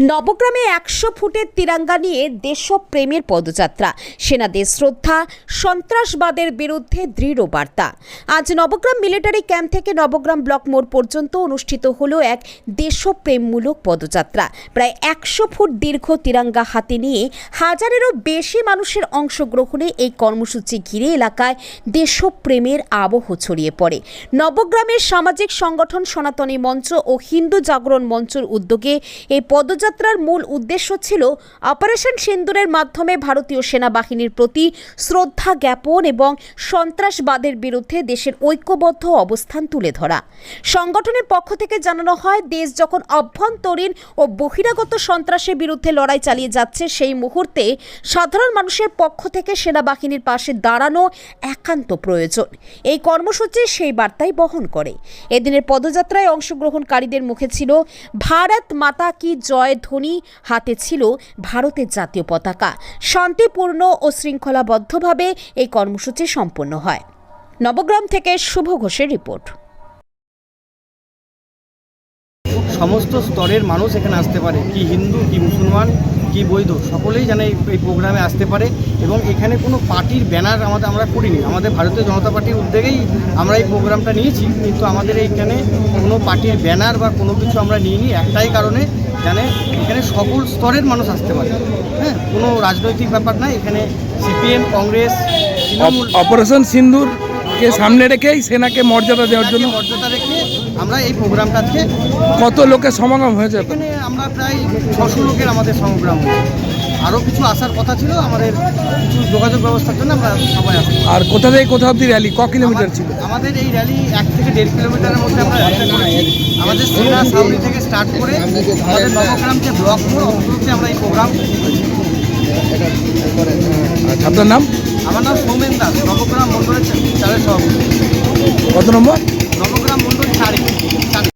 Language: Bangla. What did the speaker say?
নবগ্রামে একশো ফুটের তিরাঙ্গা নিয়ে দেশপ্রেমের পদযাত্রা। সেনাদের শ্রদ্ধা, সন্ত্রাসবাদের বিরুদ্ধে দৃঢ় বার্তা। আজ নবগ্রাম মিলিটারি ক্যাম্প থেকে নবগ্রাম ব্লক মোড় পর্যন্ত অনুষ্ঠিত হলো এক দেশপ্রেমমূলক পদযাত্রা। প্রায় একশো ফুট দীর্ঘ তিরাঙ্গা হাতে নিয়ে হাজারেরও বেশি মানুষের অংশগ্রহণে এই কর্মসূচি ঘিরে এলাকায় দেশপ্রেমের আবহ ছড়িয়ে পড়ে। নবগ্রামের সামাজিক সংগঠন সনাতনী মঞ্চ ও হিন্দু জাগরণ মঞ্চের উদ্যোগে এই পদযাত্রার মূল উদ্দেশ্য ছিল অপারেশন সিন্দুরের মাধ্যমে ভারতীয় সেনাবাহিনীর প্রতি শ্রদ্ধা জ্ঞাপন এবং সন্ত্রাসবাদের বিরুদ্ধে দেশের ঐক্যবদ্ধ অবস্থান তুলে ধরা। সংগঠনের পক্ষ থেকে জানানো হয়, দেশ যখন অভ্যন্তরীণ ও বহিরাগত সন্ত্রাসের বিরুদ্ধে লড়াই চালিয়ে যাচ্ছে, সেই মুহূর্তে সাধারণ মানুষের পক্ষ থেকে সেনাবাহিনীর পাশে দাঁড়ানো একান্ত প্রয়োজন। এই কর্মসূচি সেই বার্তাই বহন করে। এদিনের পদযাত্রায় অংশগ্রহণকারীদের মুখে ছিল, ভারত মাতা কি জয় ধ্বনি হাতে ছিল ভারতের জাতীয় পতাকা। শান্তিপূর্ণ ও শৃঙ্খলাবদ্ধভাবে এই কর্মসূচি সম্পন্ন হয়। নবগ্রাম থেকে শুভ ঘোষের রিপোর্ট। সমস্ত স্তরের মানুষ এখানে আসতে পারে। কি হিন্দু, কি মুসলমান, কি বৈধ, সকলেই যেন এই প্রোগ্রামে আসতে পারে এবং এখানে কোনো পার্টির ব্যানার আমাদের আমরা করিনি। আমাদের ভারতীয় জনতা পার্টির উদ্যোগেই আমরা এই প্রোগ্রামটা নিয়েছি। কিন্তু আমাদের এইখানে কোনো পার্টির ব্যানার বা কোনো কিছু আমরা নিইনি। একটাই কারণে যেন এখানে সকল স্তরের মানুষ আসতে পারে। হ্যাঁ কোনো রাজনৈতিক ব্যাপার না এখানে সিপিএম কংগ্রেস অপারেশন অপারেশন সিন্দুরকে সামনে রেখেই সেনাকে মর্যাদা দেওয়ার জন্য মর্যাদা রেখে আমরা এই প্রোগ্রামটা আজকে কত লোকের সমাগম হয়েছে? এখানে আমরা প্রায় ছশো লোকের আমাদের সংগ্রাম আরও কিছু আসার কথা ছিল আমাদের কিছু যোগাযোগ ব্যবস্থার জন্য আমরা সবাই আসি আর কোথা থেকে কোথা অব্দি র্যালি ক কিলোমিটার ছিল? আমাদের এই র্যালি এক থেকে দেড় কিলোমিটারের মধ্যে আমরা আমাদের সেনা সাউনি থেকে স্টার্ট করে আমাদের নবগ্রাম যে ব্লক অন্তর্ভুক্তে আমরা এই প্রোগ্রাম আচ্ছা, আপনার নাম? আমার নাম সৌমেন দাস নবগ্রাম মন্ডলের চারের সভাপতি। কত নম্বর?